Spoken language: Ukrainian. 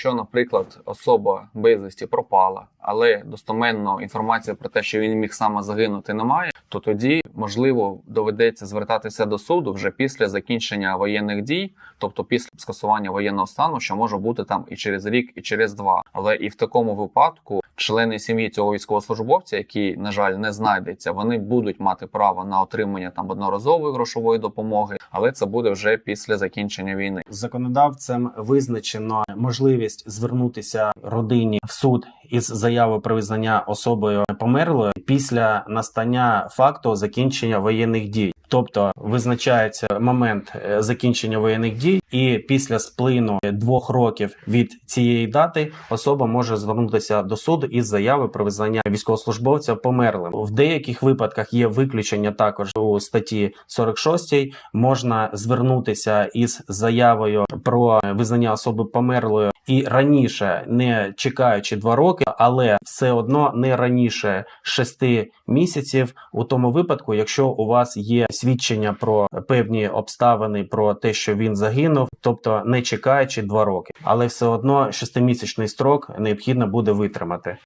якщо, наприклад, особа безвісті пропала, але достоменно інформація про те, що він міг саме загинути, немає, то тоді можливо доведеться звертатися до суду вже після закінчення воєнних дій, тобто після скасування воєнного стану, що може бути там і через рік, і через два. Але і в такому випадку члени сім'ї цього військовослужбовця, який, на жаль, не знайдеться, вони будуть мати право на отримання там одноразової грошової допомоги, але це буде вже після закінчення війни. Законодавцем визначено можливість звернутися родині в суд із заявою про визнання особою померлою після настання факту закінчення воєнних дій. Тобто визначається момент е, закінчення воєнних дій, і після сплину двох років від цієї дати особа може звернутися до суду із заявою про визнання військовослужбовця померлим. В деяких випадках є виключення також у статті 46 можна звернутися із заявою про визнання особи померлою і раніше, не чекаючи два роки, але все одно не раніше шести місяців у тому випадку, якщо у вас є свідчення про певні обставини про те, що він загинув, тобто не чекаючи два роки, але все одно шестимісячний строк необхідно буде витримати.